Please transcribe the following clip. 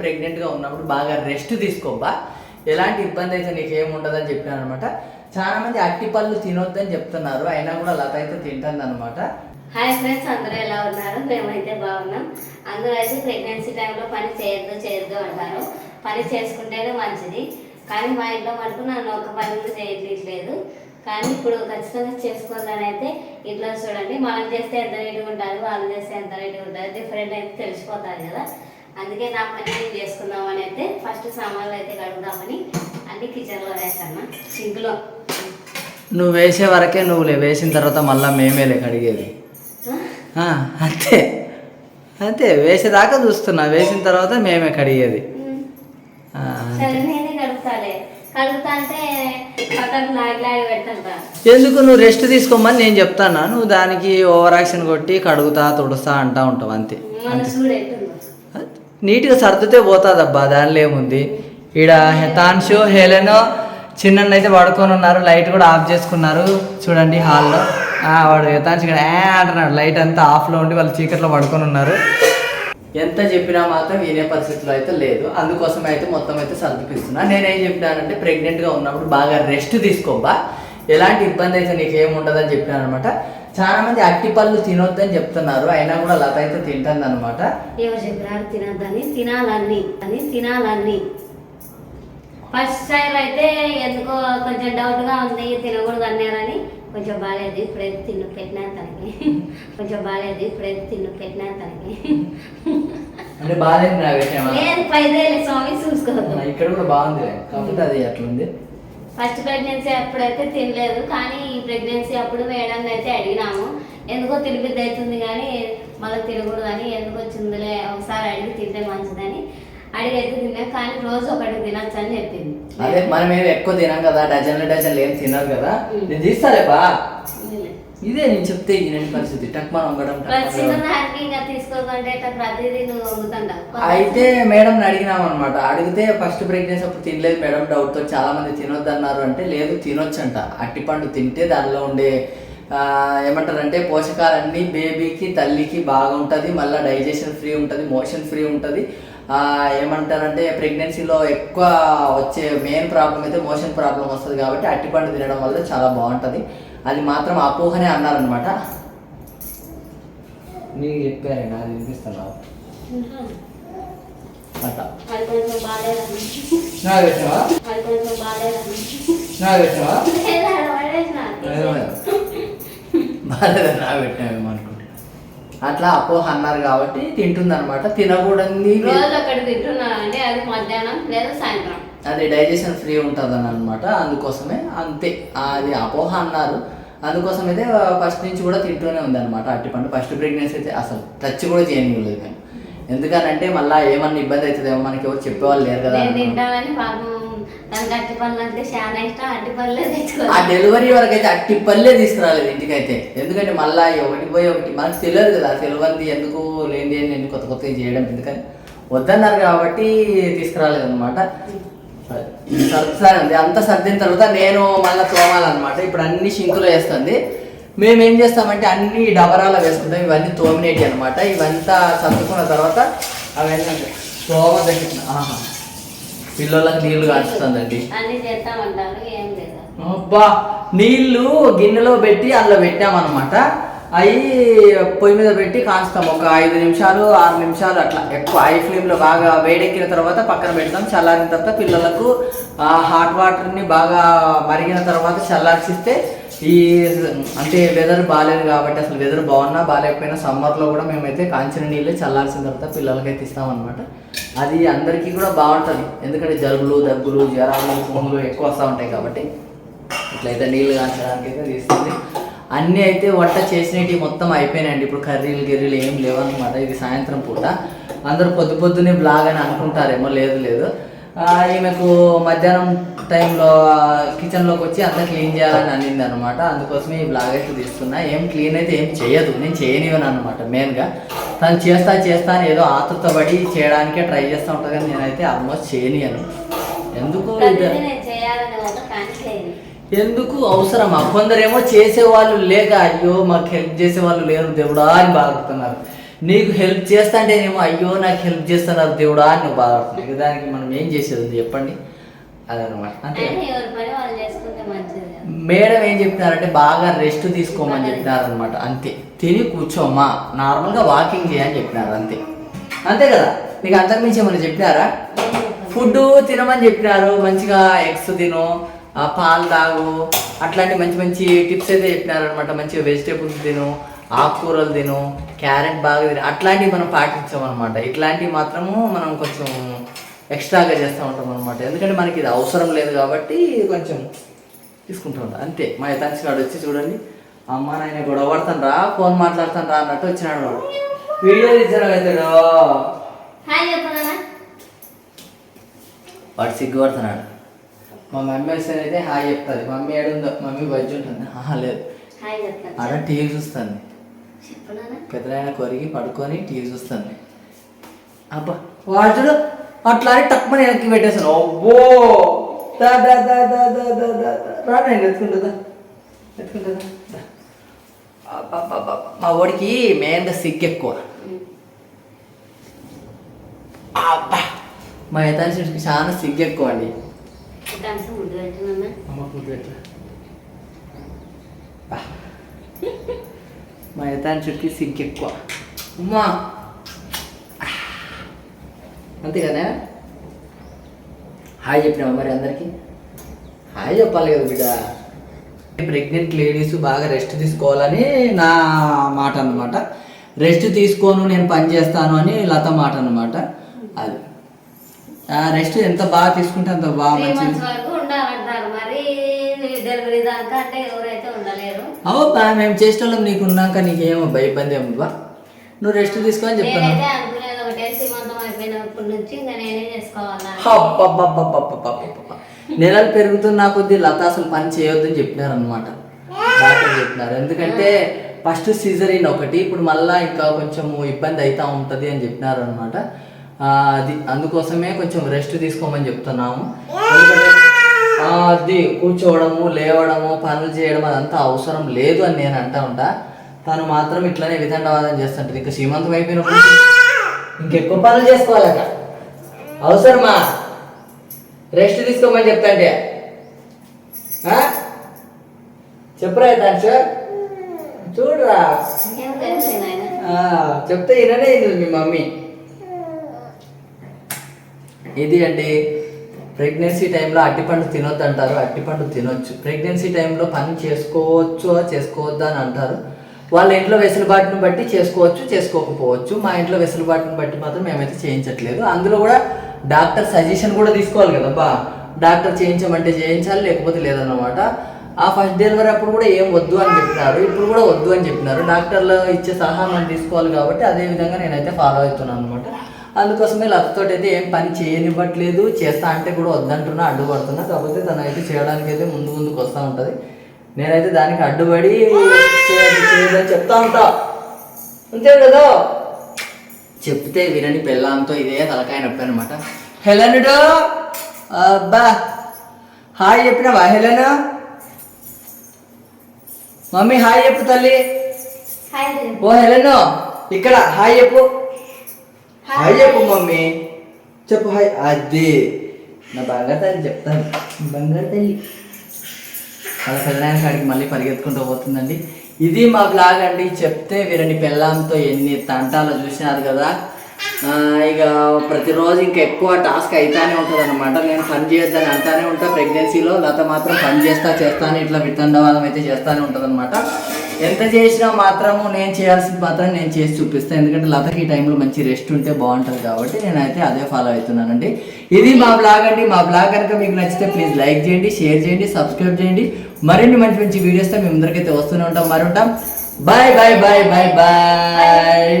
ప్రెగ్నెంట్గా ఉన్నప్పుడు బాగా రెస్ట్ తీసుకోబ్బా. ఎలాంటి ఇబ్బంది అయితే నీకేం ఉండదని చెప్పాను అనమాట చాలా మంది అట్టి పళ్ళు తినొద్దని చెప్తున్నారు. అయినా కూడా లత అయితే తింటుంది అనమాట హాయ్ ఫ్రెండ్స్ అందరూ ఎలా ఉన్నారు? మేమైతే బాగున్నాం. అందరూ అయితే ప్రెగ్నెన్సీ టైంలో పని చేయొద్దు చేయొద్దు అంటారు. పని చేసుకుంటేనే మంచిది. కానీ మా ఇంట్లో మటుకు నన్ను ఒక పని కూడా చేయట్లేదు. కానీ ఇప్పుడు ఖచ్చితంగా చేసుకోవాలని అయితే ఇంట్లో చూడండి. మనం చేస్తే ఎంత నీట్గా ఉంటుంది వాళ్ళు చేస్తే ఎంత నీట్గా ఉంటుంది డిఫరెంట్ అయితే తెలిసిపోతారు కదా. అందుకే నా పని నేను చేసుకుందామని అయితే ఫస్ట్ సామాన్లు అయితే కడుగుదామని అన్ని కిచెన్లో వేస్తాను. సింక్లో. నువ్వు వేసే వరకే నువ్వులే వేసిన తర్వాత మళ్ళీ మేమేలే కడిగేది. అంతే. అంతే వేసేదాకా చూస్తున్నా వేసిన తర్వాత మేమే కడిగేది. ఎందుకు నువ్వు రెస్ట్ తీసుకోమని నేను చెప్తానా నువ్వు దానికి ఓవర్ యాక్షన్ కొట్టి కడుగుతా తుడుస్తా అంటా ఉంటావు అంతే. నీట్గా సర్దితే పోతుందబ్బా దానిలో ఏముంది? ఈడ హెతాన్షు హేలెన్ చిన్న అయితే పడుకొని ఉన్నారు లైట్ కూడా ఆఫ్ చేసుకున్నారు చూడండి హాల్లో. వాడు హెతాన్షు ఇక్కడ ఏ అంటున్నాడు. లైట్ అంతా ఆఫ్లో ఉండి వాళ్ళు చీకట్లో పడుకొని ఉన్నారు. ఎంత చెప్పినా మాత్రం వినే పరిస్థితిలో అయితే లేదు. అందుకోసం అయితే మొత్తం అయితే సర్దిపిస్తున్నా. నేనేం చెప్పినానంటే ప్రెగ్నెంట్గా ఉన్నప్పుడు బాగా రెస్ట్ తీసుకోబ్బా. ఎలాంటి ఇబ్బంది అయితే నీకేం ఉండదని చెప్పినాను అనమాట చాలా మంది అట్టి పళ్ళు తినొద్దని చెప్తున్నారు. అయినా కూడా లత అయితే తింటుంది అనమాట ఎవరు చెప్పినారు తినద్దని తినాలన్నీ అని తినాలన్నీ ఫస్ట్ టైం అయితే ఎందుకో కొంచెం డౌట్గా ఉంది తినకూడదు అన్నారని. కొంచెం బాగాలేదు ఇప్పుడైతే తిన్ను పెట్టినాను తనకి. కొంచెం బాగాలేదు ఇప్పుడైతే తిన్ను పెట్టినాను తనకి. అంటే బాగాలేదు లేదు పైదేళ్ళు స్వామి చూసుకోవద్దు. ఇక్కడ కూడా బాగుంది కాకపోతే అది అట్లుంది. ఫస్ట్ ప్రెగ్నెన్సీ అప్పుడైతే తినలేదు కానీ ఈ ప్రెగ్నెన్సీ అప్పుడు మేడాన్ని అయితే అడిగినాము ఎందుకో తిరిగిద్ది అవుతుంది కానీ మళ్ళీ తినకూడదు అని ఎందుకు వచ్చిందిలే ఒకసారి అడిగి తింటే మంచిదని. అడిగి అయితే తిన్నాం కానీ రోజు ఒకటి తినచ్చు అని చెప్పింది. అదే మనం ఏమి ఎక్కువ తినాం కదా డజన్లు డజన్లు ఏం తినరు కదా. నేను తీస్తాలేపా ఇదే నేను చెప్తే ఈయన పరిస్థితి. టక్ మనం వంగడం అయితే మేడం అడిగినాం అనమాట అడిగితే ఫస్ట్ ప్రెగ్నెన్సీ అప్పుడు తినలేదు. మేడం డౌట్తో చాలా మంది తినొద్దు అన్నారు అంటే లేదు తినొచ్చంట. అట్టిపండు తింటే దానిలో ఉండే ఏమంటారంటే పోషకాలన్నీ బేబీకి తల్లికి బాగా ఉంటుంది మళ్ళీ డైజెషన్ ఫ్రీ ఉంటుంది మోషన్ ఫ్రీ ఉంటుంది. ఏమంటారంటే ప్రెగ్నెన్సీలో ఎక్కువ వచ్చే మెయిన్ ప్రాబ్లం అయితే మోషన్ ప్రాబ్లం వస్తుంది కాబట్టి అట్టిపండు తినడం వల్ల చాలా బాగుంటుంది. అది మాత్రం అపోహనే అన్నారనమాట నీకు చెప్పారే నాకు వినిపిస్తున్నావు అట్లా అది నాకు నాకు. బాగాలేదని నాకు పెట్టినావేమో అనుకుంటున్నా అట్లా అపోహ అన్నారు కాబట్టి తింటుంది అనమాట తినకూడదు రోజు ఒకటి తింటున్నాను అంటే అది మధ్యాహ్నం లేదా సాయంత్రం. అది డైజెషన్ ఫ్రీ ఉంటుందని అనమాట అందుకోసమే అంతే. అది అపోహ అన్నారు. అందుకోసం అయితే ఫస్ట్ నుంచి కూడా తింటూనే ఉంది అనమాట అట్టిపండు ఫస్ట్ ప్రెగ్నెన్సీ అయితే అసలు టచ్ కూడా చేయనివ్వలేదు మేము ఎందుకనంటే మళ్ళీ ఏమన్నా ఇబ్బంది అవుతుందేమో మనకి ఎవరు చెప్పేవాళ్ళు లేరు కదా నేను ఆ డెలివరీ వరకు అయితే అట్టి పల్లె తీసుకురాలేదు ఇంటికైతే. ఎందుకంటే మళ్ళీ ఒకటి పోయి ఒకటి మనకు తెలియదు కదా తెలియంది ఎందుకు లేని ఎందుకు కొత్త కొత్తగా చేయడం. ఎందుకని? వద్దన్నారు కాబట్టి తీసుకురాలేదు అనమాట సరే. ఉంది అంతా సర్దిన తర్వాత నేను మళ్ళీ తోమాలన్నమాట. ఇప్పుడు అన్ని షింకులో వేస్తుంది. మేము ఏం చేస్తామంటే అన్ని డబరాలో వేసుకుంటాం. ఇవన్నీ తోమినేటి అనమాట ఇవంతా సర్దుకున్న తర్వాత అవన్నీ తోమ దగ్గర ఆహా. పిల్లలకు నీళ్ళు లేదు? అబ్బా! నీళ్ళు గిన్నెలో పెట్టి అందులో పెట్టామన్నమాట. అవి పొయ్యి మీద పెట్టి కాస్తాం. ఒక ఐదు నిమిషాలు ఆరు నిమిషాలు అట్లా. ఎక్కువ ఐ ఫ్లేమ్లో బాగా వేడెక్కిన తర్వాత పక్కన పెడతాం. చల్లారిన తర్వాత పిల్లలకు ఆ హాట్ వాటర్ని బాగా మరిగిన తర్వాత చల్లార్చిస్తే ఈ అంటే వెదర్ బాగాలేదు కాబట్టి అసలు వెదర్ బాగున్నా బాగాలేకపోయినా సమ్మర్లో కూడా మేమైతే కాంచిన నీళ్ళే చల్లార్చిన తర్వాత పిల్లలకైతే ఇస్తామన్నమాట. అది అందరికీ కూడా బాగుంటుంది. ఎందుకంటే జలుబులు దగ్గులు జ్వరాలు పొంగులు ఎక్కువ వస్తూ ఉంటాయి కాబట్టి. ఇట్లయితే నీళ్ళు కాంచడానికి అయితే తీస్తుంది. అన్నీ అయితే వంట చేసినవి మొత్తం అయిపోయినాయండి. ఇప్పుడు కర్రీలు గిర్రీలు ఏం లేవన్నమాట. ఇది సాయంత్రం పూట. అందరూ పొద్దు పొద్దునే బ్లాగ్ అని అనుకుంటారేమో లేదు లేదు. ఈమెకు మధ్యాహ్నం టైంలో కిచెన్లోకి వచ్చి అంతా క్లీన్ చేయాలని అనింది అనమాట అందుకోసమే ఈ బ్లాగ్ అయితే తీస్తున్నా. ఏం క్లీన్ అయితే ఏం చేయదు. నేను చేయనివను అనమాట మెయిన్గా. తను చేస్తా చేస్తా అని ఏదో ఆతృతపడి చేయడానికే ట్రై చేస్తూ ఉంటుంది కానీ నేనైతే ఆల్మోస్ట్ చేయనియను ఎందుకు ఎందుకు అవసరమా? కొందరేమో చేసేవాళ్ళు లేక అయ్యో మాకు హెల్ప్ చేసే వాళ్ళు లేరు దేవుడా అని బాగుతున్నారు నీకు హెల్ప్ చేస్తా అంటేనేమో అయ్యో నాకు హెల్ప్ చేస్తున్నారు దేవుడా అని నువ్వు దానికి మనం ఏం చేసేది ఉంది చెప్పండి? అదనమాట. అంతే. మేడం ఏం చెప్పినారంటే బాగా రెస్ట్ తీసుకోమని చెప్పినారు అనమాట అంతే. తిని కూర్చోమ్మా నార్మల్గా వాకింగ్ చేయని చెప్పినారు అంతే. అంతే కదా? నీకు అంతకుమించి ఏమైనా చెప్పినారా? ఫుడ్ తినమని చెప్పినారు మంచిగా ఎగ్స్ తిను పాలు తాగు. అట్లాంటి మంచి మంచి టిప్స్ అయితే చెప్పినారు అనమాట మంచిగా వెజిటేబుల్స్ తిను ఆకుకూరలు తిను క్యారెట్ బాగా తిను. అట్లాంటివి మనం పాటించామన్నమాట. ఇట్లాంటివి మాత్రము మనం కొంచెం ఎక్స్ట్రాగా చేస్తూ ఉంటాం అనమాట ఎందుకంటే మనకి ఇది అవసరం లేదు కాబట్టి కొంచెం తీసుకుంటూ ఉంటాం. అంతే. మా యథాంశ గాడు వచ్చి చూడండి. అమ్మ నాయన గొడవ పడతాను రా ఫోన్ మాట్లాడతాను రా అన్నట్టు వచ్చినాడు వాడు. వీడియో తీసాడు అవుతాడు వాడు సిగ్గుపడుతున్నాడు. మా మమ్మీ వస్తే అయితే హాయ్ చెప్తుంది. మమ్మీ ఏడుందో? మమ్మీ బజ్జి ఉంటుంది. లేదు. అలా టీవీ చూస్తుంది. పెద్దలైన కొరిగి పడుకొని టీవీ చూస్తుంది. అబ్బా వాడు అట్లా టక్మని వెనక్కి పెట్టేస్తాను ఓ దా దా దా దా దా దా దా రా నేను ఎత్తుకుంటుందా ఎత్తుకుంటుందా మా వాడికి మెయిన్గా సిగ్గు ఎక్కువ. మా యథాన్షుడికి చాలా సిగ్గు ఎక్కువ అండి. దాంట్లో ముందు పెట్టినా అమ్మ మా యథాంశుడికి సిగ్గు ఎక్కువ. అమ్మా. అంతే కదా? హాయ్ చెప్పినావా మరి అందరికి? హాయ్ చెప్పాలి కదా బిడ్డ. ప్రెగ్నెంట్ లేడీస్ బాగా రెస్ట్ తీసుకోవాలని నా మాట అన్నమాట. రెస్ట్ తీసుకోను నేను పని చేస్తాను అని లత మాట అనమాట అది. రెస్ట్ ఎంత బాగా తీసుకుంటే అంత బాగా మంచిది. వరకు ఉండాలంటారు. మరి డెలివరీ దాకా అంటే ఎవరైతే ఉండలేరు. అవబ్బా మేము చేసేటోళ్ళం నీకు ఉన్నాక నీకేమబ్బా ఇబ్బంది ఏమబ్బా నువ్వు రెస్ట్ తీసుకో అని చెప్తాను నేనైతే అనుకునేది ఒకటే సీమంతం అయిపోయినప్పటి నుంచి ఇంకా నేనే చేసుకోవాలా అబ్బబ్బబ్బబ్బబ్బబ్బబ్బ. నెలలు పెరుగుతున్న కొద్దీ లత అసలు పని చేయొద్దని చెప్పినారనమాట డాక్టర్ చెప్పినారు. ఎందుకంటే ఫస్ట్ సీజరిన్ ఒకటి ఇప్పుడు మళ్ళా ఇంకా కొంచెం ఇబ్బంది అవుతా ఉంటుంది అని చెప్పినారు అనమాట అది అందుకోసమే కొంచెం రెస్ట్ తీసుకోమని చెప్తున్నాము. అది కూర్చోవడము లేవడము పనులు చేయడం అదంతా అవసరం లేదు అని నేను అంటా ఉంటా. తను మాత్రం ఇట్లనే వితండవాదం చేస్తుంటది. ఇంకా శ్రీమంతం అయిపోయినప్పుడు ఇంకెక్కువ పనులు చేసుకోవాలట. అవసరమా? రెస్ట్ తీసుకోమని చెప్తాంటే? చెప్పురా దాంట్లో చూడరా. చెప్తే ఇది మీ మమ్మీ. ఇది అండి ప్రెగ్నెన్సీ టైంలో అట్టిపండు తినొద్దు అంటారు అట్టిపండు తినొచ్చు. ప్రెగ్నెన్సీ టైంలో పని చేసుకోవచ్చు చేసుకోవద్దు అని అంటారు. వాళ్ళ ఇంట్లో వెసులుబాటును బట్టి చేసుకోవచ్చు చేసుకోకపోవచ్చు. మా ఇంట్లో వెసులుబాటును బట్టి మాత్రం మేమైతే చేయించట్లేదు. అందులో కూడా డాక్టర్ సజెషన్ కూడా తీసుకోవాలి కదబ్బా డాక్టర్ చేయించమంటే చేయించాలి లేకపోతే లేదన్నమాట. ఆ ఫస్ట్ డెలివరీ అప్పుడు కూడా ఏం వద్దు అని చెప్పినారు. ఇప్పుడు కూడా వద్దు అని చెప్పినారు. డాక్టర్లు ఇచ్చే సలహా మనం తీసుకోవాలి కాబట్టి అదే విధంగా నేనైతే ఫాలో అవుతున్నాను అనమాట అందుకోసమే లతతో అయితే ఏం పని చేయనివ్వట్లేదు. చేస్తా అంటే కూడా వద్దంటున్నా అడ్డుపడుతున్నా. కాకపోతే తను అయితే చేయడానికి అయితే ముందు ముందుకు వస్తూ ఉంటుంది. నేనైతే దానికి అడ్డుపడి చేయదని చెప్తా ఉంటా. అంతే కదా? చెప్తే వినని పెళ్ళాంతో ఇదే తలకాయ నొప్పి అనమాట హెలనుడు అబ్బా! హాయ్ చెప్పినావా హెలెన్? మమ్మీ హాయ్ చెప్పు తల్లి. ఓ హెలెన్ ఇక్కడ హాయ్ చెప్పు. హాయ్ చెప్పు మమ్మీ చెప్పు హాయ్ అది నా బంగారు తల్లి చెప్తాను బంగారు తల్లి అలా పెళ్ళడానికి కాడికి మళ్ళీ పరిగెత్తుకుంటూ పోతుందండి ఇది మా బ్లాగ్ అండి చెప్తే వీరని పెళ్ళాంతో ఎన్ని తంటాలు చూసినారు కదా ఇక ప్రతిరోజు ఇంకా ఎక్కువ టాస్క్ అవుతానే ఉంటుంది అనమాట నేను పని చేయొద్దని అంటానే ఉంటా ప్రెగ్నెన్సీలో లత మాత్రం పని చేస్తా చేస్తాను ఇట్లా వితండవాదం అయితే చేస్తానే ఉంటుంది అనమాట ఎంత చేసినా మాత్రము నేను చేయాల్సింది మాత్రం నేను చేసి చూపిస్తాను ఎందుకంటే లతకి ఈ టైంలో మంచి రెస్ట్ ఉంటే బాగుంటుంది కాబట్టి నేనైతే అదే ఫాలో అవుతున్నానండి. ఇది మా బ్లాగ్ అండి. మా బ్లాగ్ కనుక మీకు నచ్చితే ప్లీజ్ లైక్ చేయండి షేర్ చేయండి సబ్స్క్రైబ్ చేయండి. మరిన్ని మంచి మంచి వీడియోస్తో మేము ఇందరికైతే వస్తూనే ఉంటాం. మరి ఉంటాం. Bye bye bye bye bye.